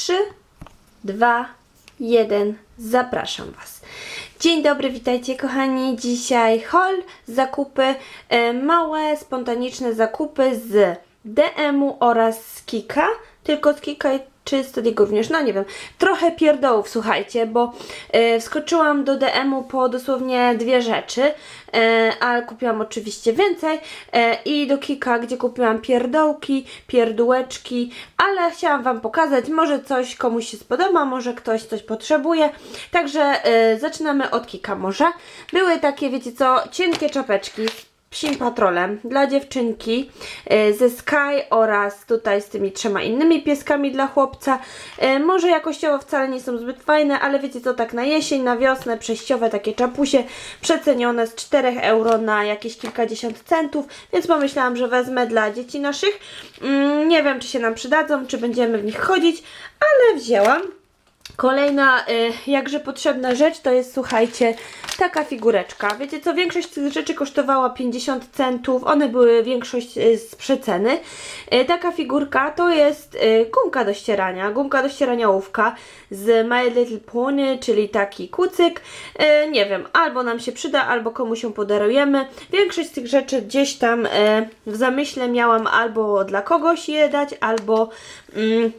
3, 2, 1. Zapraszam Was. Dzień dobry, witajcie kochani. Dzisiaj haul, zakupy, e, małe, spontaniczne zakupy z DM-u oraz z Kika. Tylko z Kika czy z również, no nie wiem. Trochę pierdołów, słuchajcie, bo e, wskoczyłam do DM-u po dosłownie dwie rzeczy, e, ale kupiłam oczywiście więcej e, i do Kika, gdzie kupiłam pierdołki, pierdółeczki, ale chciałam Wam pokazać, może coś komuś się spodoba, może ktoś coś potrzebuje, także e, zaczynamy od Kika może. Były takie, wiecie co, cienkie czapeczki psim patrolem dla dziewczynki e, ze Sky oraz tutaj z tymi trzema innymi pieskami dla chłopca. E, Może jakościowo wcale nie są zbyt fajne, ale wiecie co, tak na jesień, na wiosnę, przejściowe takie czapusie przecenione z 4 euro na jakieś kilkadziesiąt centów, więc pomyślałam, że wezmę dla dzieci naszych. Mm, Nie wiem, czy się nam przydadzą, czy będziemy w nich chodzić, ale wzięłam. Kolejna y, jakże potrzebna rzecz to jest, słuchajcie, taka figureczka. Wiecie co, większość tych rzeczy kosztowała 50 centów, one były większość y, z przeceny. Y, taka figurka to jest y, gumka do ścierania, gumka do ścierania ołówka z My Little Pony, czyli taki kucyk. Y, nie wiem, albo nam się przyda, albo komuś ją podarujemy. Większość z tych rzeczy gdzieś tam y, w zamyśle miałam albo dla kogoś je dać, albo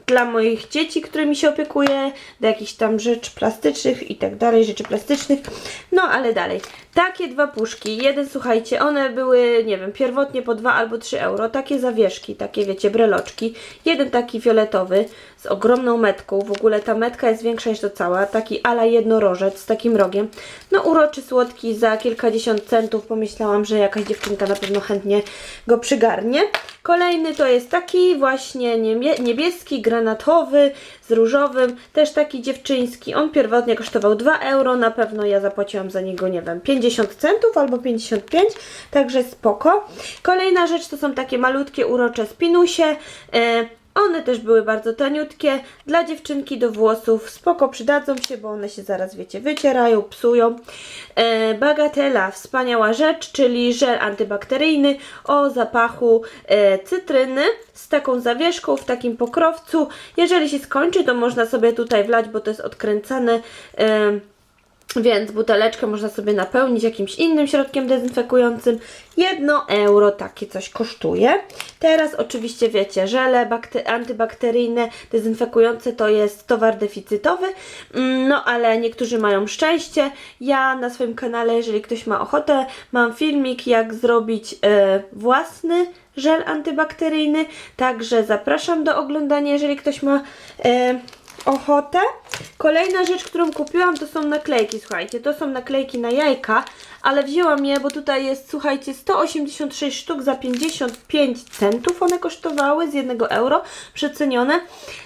dla moich dzieci, którymi się opiekuję, do jakichś tam rzeczy plastycznych i tak dalej, rzeczy plastycznych. No ale dalej. Takie dwa puszki. Jeden, słuchajcie, one były, nie wiem, pierwotnie po 2 albo 3 euro. Takie zawieszki, takie wiecie, breloczki. Jeden taki fioletowy z ogromną metką. W ogóle ta metka jest większa niż to cała. Taki ala jednorożec z takim rogiem. No uroczy, słodki za kilkadziesiąt centów. Pomyślałam, że jakaś dziewczynka na pewno chętnie go przygarnie. Kolejny to jest taki właśnie niebie- niebieski, granatowy z różowym, też taki dziewczyński. On pierwotnie kosztował 2 euro, na pewno ja zapłaciłam za niego, nie wiem, 50 centów albo 55, także spoko. Kolejna rzecz to są takie malutkie, urocze spinusie. E, one też były bardzo taniutkie, dla dziewczynki do włosów, spoko przydadzą się, bo one się zaraz, wiecie, wycierają, psują. E, bagatela, wspaniała rzecz, czyli żel antybakteryjny o zapachu e, cytryny z taką zawieszką w takim pokrowcu. Jeżeli się skończy, to można sobie tutaj wlać, bo to jest odkręcane. E, więc buteleczkę można sobie napełnić jakimś innym środkiem dezynfekującym. 1 euro takie coś kosztuje. Teraz oczywiście wiecie, żele bakte- antybakteryjne, dezynfekujące to jest towar deficytowy. Mm, No ale niektórzy mają szczęście. Ja na swoim kanale, jeżeli ktoś ma ochotę, mam filmik jak zrobić e, własny żel antybakteryjny. Także zapraszam do oglądania, jeżeli ktoś ma e, ochotę. Kolejna rzecz, którą kupiłam, to są naklejki, słuchajcie. To są naklejki na jajka, ale wzięłam je, bo tutaj jest, słuchajcie, 186 sztuk za 55 centów. One kosztowały z 1 euro, przecenione.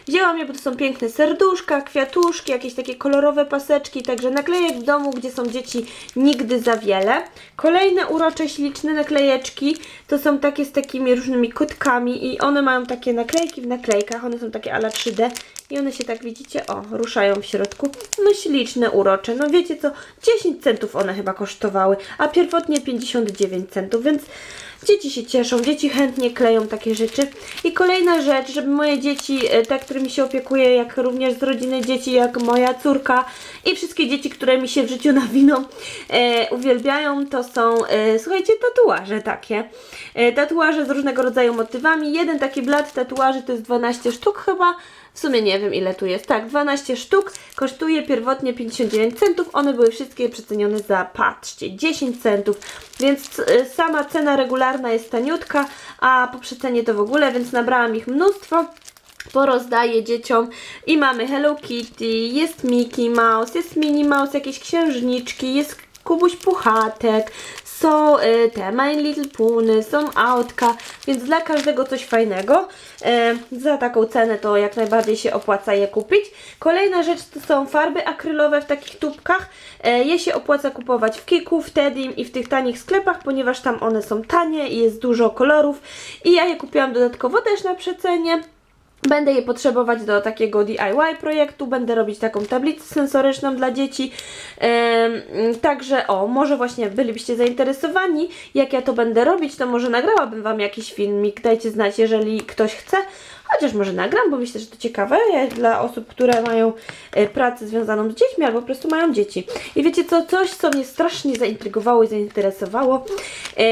Wzięłam je, bo to są piękne serduszka, kwiatuszki, jakieś takie kolorowe paseczki, także naklejek w domu, gdzie są dzieci, nigdy za wiele. Kolejne urocze, śliczne naklejeczki, to są takie z takimi różnymi kotkami i one mają takie naklejki w naklejkach, one są takie ala 3D i one się tak widzicie, o, ruszają w środku. No śliczne, urocze. No wiecie co, 10 centów one chyba kosztowały, a pierwotnie 59 centów, więc dzieci się cieszą, dzieci chętnie kleją takie rzeczy. I kolejna rzecz, żeby moje dzieci, e, te, którymi się opiekuję, jak również z rodziny dzieci, jak moja córka i wszystkie dzieci, które mi się w życiu nawiną, e, uwielbiają, to są, e, słuchajcie, tatuaże takie. E, tatuaże z różnego rodzaju motywami. Jeden taki blat tatuaży to jest 12 sztuk chyba. W sumie nie wiem ile tu jest. Tak, 12 sztuk. Kosztuje pierwotnie 59 centów. One były wszystkie przecenione za, patrzcie, 10 centów. Więc y, sama cena regularna jest taniutka, a po przecenie to w ogóle, więc nabrałam ich mnóstwo porozdaję dzieciom i mamy Hello Kitty, jest Mickey Mouse, jest Minnie Mouse, jakieś księżniczki, jest Kubuś Puchatek, są y, te My Little Pony, są autka, więc dla każdego coś fajnego. Y, za taką cenę to jak najbardziej się opłaca je kupić. Kolejna rzecz to są farby akrylowe w takich tubkach. Y, je się opłaca kupować w Kiku, w Tedim i w tych tanich sklepach, ponieważ tam one są tanie i jest dużo kolorów. I ja je kupiłam dodatkowo też na przecenie. Będę je potrzebować do takiego DIY projektu, będę robić taką tablicę sensoryczną dla dzieci. Em, także o, może właśnie bylibyście zainteresowani, jak ja to będę robić, to może nagrałabym Wam jakiś filmik, dajcie znać, jeżeli ktoś chce. Chociaż może nagram, bo myślę, że to ciekawe dla osób, które mają e, pracę związaną z dziećmi albo po prostu mają dzieci. I wiecie co, coś co mnie strasznie zaintrygowało i zainteresowało, e,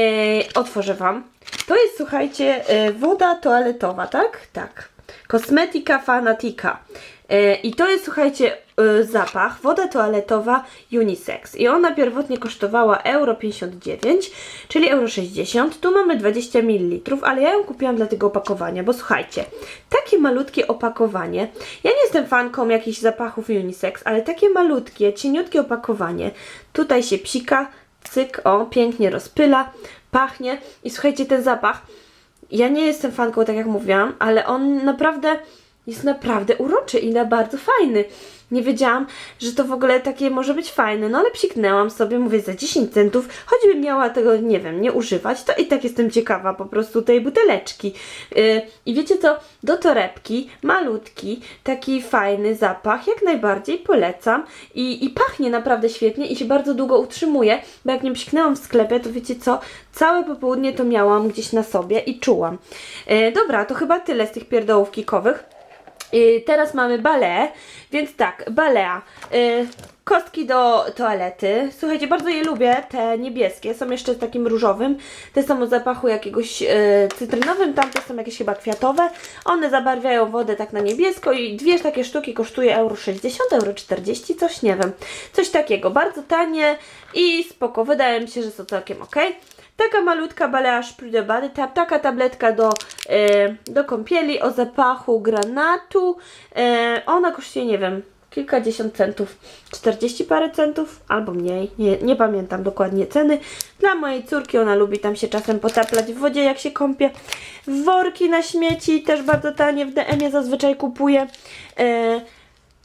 otworzę Wam. To jest, słuchajcie, e, woda toaletowa, tak? Tak. Kosmetika Fanatica. E, I to jest, słuchajcie, e, zapach, woda toaletowa unisex. I ona pierwotnie kosztowała euro 59, czyli euro 60. Tu mamy 20 ml, ale ja ją kupiłam dla tego opakowania, bo słuchajcie, takie malutkie opakowanie. Ja nie jestem fanką jakichś zapachów unisex, ale takie malutkie, cieniutkie opakowanie. Tutaj się psika, cyk, o, pięknie rozpyla, pachnie. I słuchajcie, ten zapach ja nie jestem fanką, tak jak mówiłam, ale on naprawdę jest naprawdę uroczy i na bardzo fajny. Nie wiedziałam, że to w ogóle takie może być fajne, no ale psiknęłam sobie, mówię, za 10 centów, choćbym miała tego, nie wiem, nie używać, to i tak jestem ciekawa po prostu tej buteleczki. Yy, I wiecie co, do torebki, malutki, taki fajny zapach, jak najbardziej polecam i, i pachnie naprawdę świetnie i się bardzo długo utrzymuje, bo jak nie psiknęłam w sklepie, to wiecie co, całe popołudnie to miałam gdzieś na sobie i czułam. Yy, dobra, to chyba tyle z tych pierdołów kikowych. Teraz mamy balę, więc tak, balea. Y, kostki do toalety. Słuchajcie, bardzo je lubię, te niebieskie. Są jeszcze z takim różowym. Te są o zapachu jakiegoś y, cytrynowym, tamte są jakieś chyba kwiatowe. One zabarwiają wodę tak na niebiesko i dwie takie sztuki kosztuje euro 60, euro 40, coś nie wiem. Coś takiego, bardzo tanie i spoko. Wydaje mi się, że są całkiem ok. Taka malutka balea Sprüh de Body Tab, taka tabletka do, e, do kąpieli o zapachu granatu. E, ona kosztuje, nie wiem, kilkadziesiąt centów, 40 parę centów albo mniej, nie, nie pamiętam dokładnie ceny. Dla mojej córki ona lubi tam się czasem potaplać w wodzie jak się kąpie. Worki na śmieci też bardzo tanie w DM-ie zazwyczaj kupuję. E,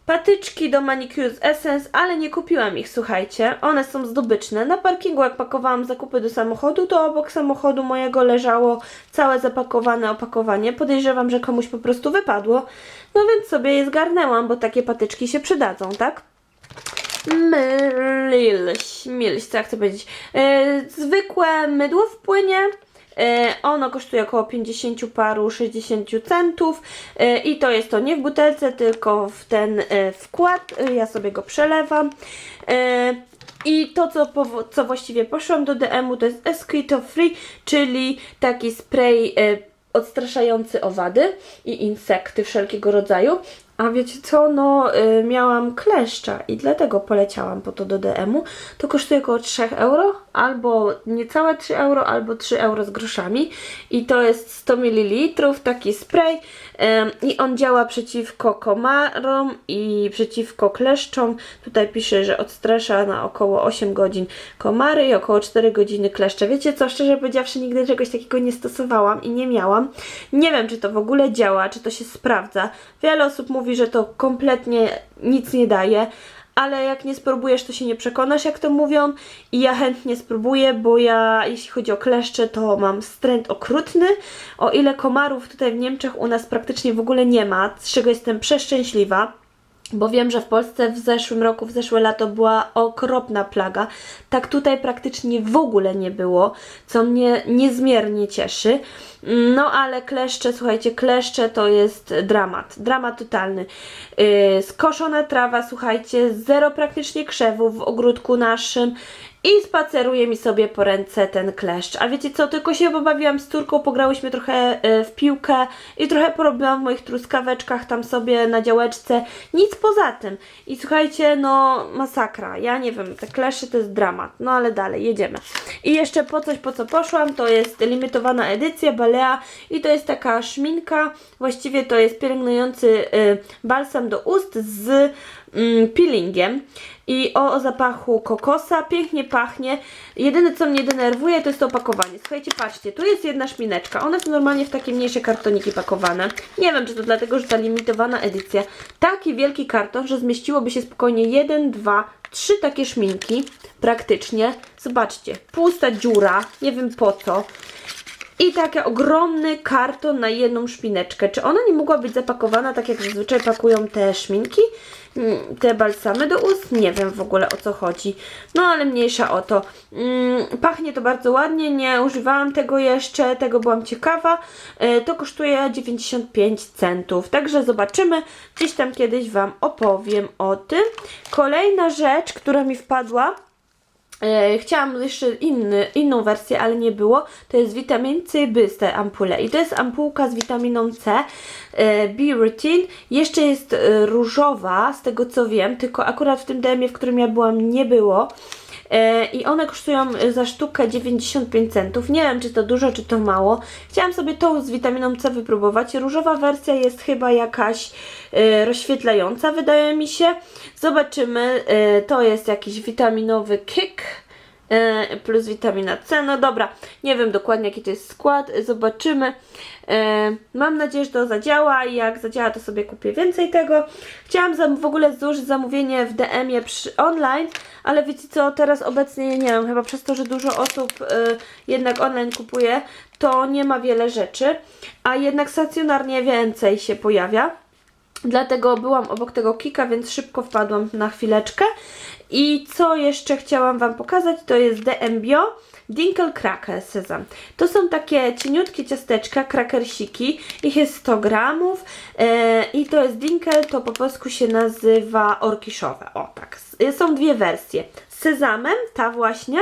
Patyczki do Manicure Essence, ale nie kupiłam ich, słuchajcie. One są zdobyczne. Na parkingu, jak pakowałam zakupy do samochodu, to obok samochodu mojego leżało całe zapakowane opakowanie. Podejrzewam, że komuś po prostu wypadło. No więc sobie je zgarnęłam, bo takie patyczki się przydadzą, tak? Milś, milś, co ja chcę powiedzieć. E, zwykłe mydło w płynie. E, ono kosztuje około 50 paru 60 centów e, i to jest to nie w butelce, tylko w ten e, wkład. Ja sobie go przelewam. I to, co, co właściwie poszłam do DM-u, to jest Esquito Free, czyli taki spray odstraszający owady i insekty wszelkiego rodzaju. A wiecie co, no y, miałam kleszcza i dlatego poleciałam po to do DM-u. To kosztuje około 3 euro, albo niecałe 3 euro, albo 3 euro z groszami. I to jest 100 ml, taki spray ym, i on działa przeciwko komarom i przeciwko kleszczom. Tutaj pisze, że odstrasza na około 8 godzin komary i około 4 godziny kleszcze. Wiecie co, szczerze powiedziawszy, nigdy czegoś takiego nie stosowałam i nie miałam. Nie wiem, czy to w ogóle działa, czy to się sprawdza. Wiele osób mówi, że to kompletnie nic nie daje, ale jak nie spróbujesz, to się nie przekonasz, jak to mówią. I ja chętnie spróbuję, bo ja, jeśli chodzi o kleszcze, to mam wstręt okrutny. O ile komarów tutaj w Niemczech u nas praktycznie w ogóle nie ma, z czego jestem przeszczęśliwa. Bo wiem, że w Polsce w zeszłym roku, w zeszłe lato była okropna plaga. Tak tutaj praktycznie w ogóle nie było, co mnie niezmiernie cieszy. No ale kleszcze, słuchajcie, kleszcze to jest dramat. Dramat totalny. Yy, skoszona trawa, słuchajcie, zero praktycznie krzewów w ogródku naszym. I spaceruje mi sobie po ręce ten kleszcz. A wiecie co, tylko się pobawiłam z córką, pograłyśmy trochę e, w piłkę i trochę porobiłam w moich truskaweczkach tam sobie na działeczce. Nic poza tym. I słuchajcie, no masakra. Ja nie wiem, te kleszcze to jest dramat. No ale dalej, jedziemy. I jeszcze po coś, po co poszłam, to jest limitowana edycja Balea i to jest taka szminka. Właściwie to jest pielęgnujący y, balsam do ust z peelingiem i o, zapachu kokosa, pięknie pachnie. Jedyne co mnie denerwuje to jest to opakowanie. Słuchajcie, patrzcie, tu jest jedna szmineczka. One są normalnie w takie mniejsze kartoniki pakowane. Nie wiem, czy to dlatego, że ta limitowana edycja. Taki wielki karton, że zmieściłoby się spokojnie jeden, dwa, trzy takie szminki praktycznie. Zobaczcie, pusta dziura, nie wiem po co. i taki ogromny karton na jedną szpineczkę. Czy ona nie mogła być zapakowana tak jak zazwyczaj pakują te szminki? Mm, Te balsamy do ust? Nie wiem w ogóle o co chodzi. No ale mniejsza o to. Mm, Pachnie to bardzo ładnie, nie używałam tego jeszcze, tego byłam ciekawa. E, To kosztuje 95 centów, także zobaczymy. Gdzieś tam kiedyś Wam opowiem o tym. Kolejna rzecz, która mi wpadła, chciałam jeszcze inny, inną wersję, ale nie było. To jest witamin C byste ampule. I to jest ampułka z witaminą C e, B-Routine. Jeszcze jest e, różowa, z tego co wiem, tylko akurat w tym DM-ie, w którym ja byłam, nie było. E, I one kosztują e, za sztukę 95 centów. Nie wiem, czy to dużo, czy to mało. Chciałam sobie tą z witaminą C wypróbować. Różowa wersja jest chyba jakaś e, rozświetlająca, wydaje mi się. Zobaczymy. To jest jakiś witaminowy kick. E, plus witamina C. No dobra, nie wiem dokładnie jaki to jest skład, zobaczymy. E, mam nadzieję, że to zadziała i jak zadziała, to sobie kupię więcej tego. Chciałam w ogóle złożyć zamówienie w DM-ie online, ale wiecie co, teraz obecnie nie wiem, chyba przez to, że dużo osób e, jednak online kupuje, to nie ma wiele rzeczy, a jednak stacjonarnie więcej się pojawia. Dlatego byłam obok tego kika, więc szybko wpadłam na chwileczkę. I co jeszcze chciałam Wam pokazać, to jest DM Bio Dinkel Cracker Sezam. To są takie cieniutkie ciasteczka, krakersiki. Ich jest 100 gramów e, i to jest Dinkel, to po polsku się nazywa orkiszowe. O tak, są dwie wersje. Z sezamem, ta właśnie,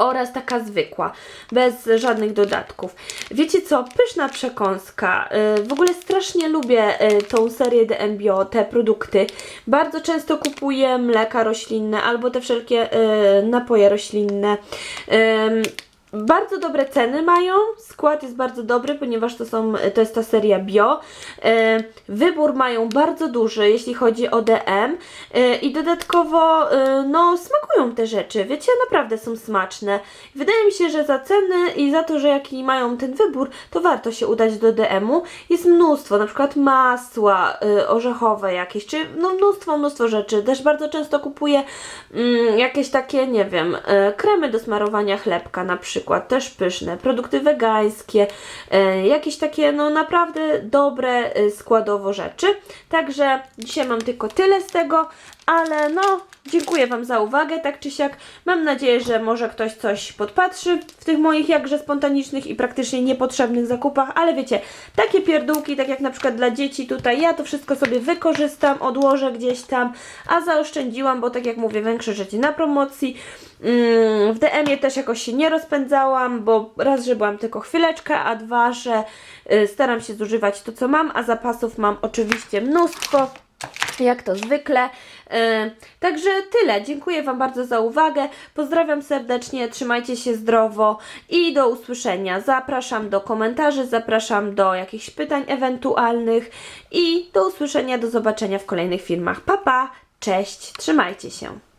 oraz taka zwykła, bez żadnych dodatków. Wiecie co? Pyszna przekąska. Yy, W ogóle strasznie lubię yy, tą serię DM Bio, te produkty. Bardzo często kupuję mleka roślinne albo te wszelkie yy, napoje roślinne. Bardzo dobre ceny mają, skład jest bardzo dobry, ponieważ to, są, to jest ta seria bio. E, Wybór mają bardzo duży, jeśli chodzi o DM e, i dodatkowo e, no, smakują te rzeczy, wiecie, naprawdę są smaczne. Wydaje mi się, że za ceny i za to, że jaki mają ten wybór, to warto się udać do DM-u. Jest mnóstwo, na przykład masła orzechowe jakieś, czy no mnóstwo, mnóstwo rzeczy. Też bardzo często kupuję mm, jakieś takie, nie wiem, kremy do smarowania chlebka na przykład, też pyszne, produkty wegańskie, e, jakieś takie no naprawdę dobre e, składowo rzeczy. Także dzisiaj mam tylko tyle z tego, ale no dziękuję Wam za uwagę, tak czy siak. Mam nadzieję, że może ktoś coś podpatrzy w tych moich jakże spontanicznych i praktycznie niepotrzebnych zakupach, ale wiecie, takie pierdółki, tak jak na przykład dla dzieci tutaj, ja to wszystko sobie wykorzystam, odłożę gdzieś tam, a zaoszczędziłam, bo tak jak mówię, większe rzeczy na promocji. Mm, W DM-ie też jakoś się nie bo raz, że byłam tylko chwileczkę, a dwa, że y, staram się zużywać to, co mam, a zapasów mam oczywiście mnóstwo jak to zwykle. Yy, Także tyle. Dziękuję Wam bardzo za uwagę. Pozdrawiam serdecznie, trzymajcie się zdrowo i do usłyszenia. Zapraszam do komentarzy, zapraszam do jakichś pytań ewentualnych i do usłyszenia, do zobaczenia w kolejnych filmach. Pa, pa, cześć, trzymajcie się.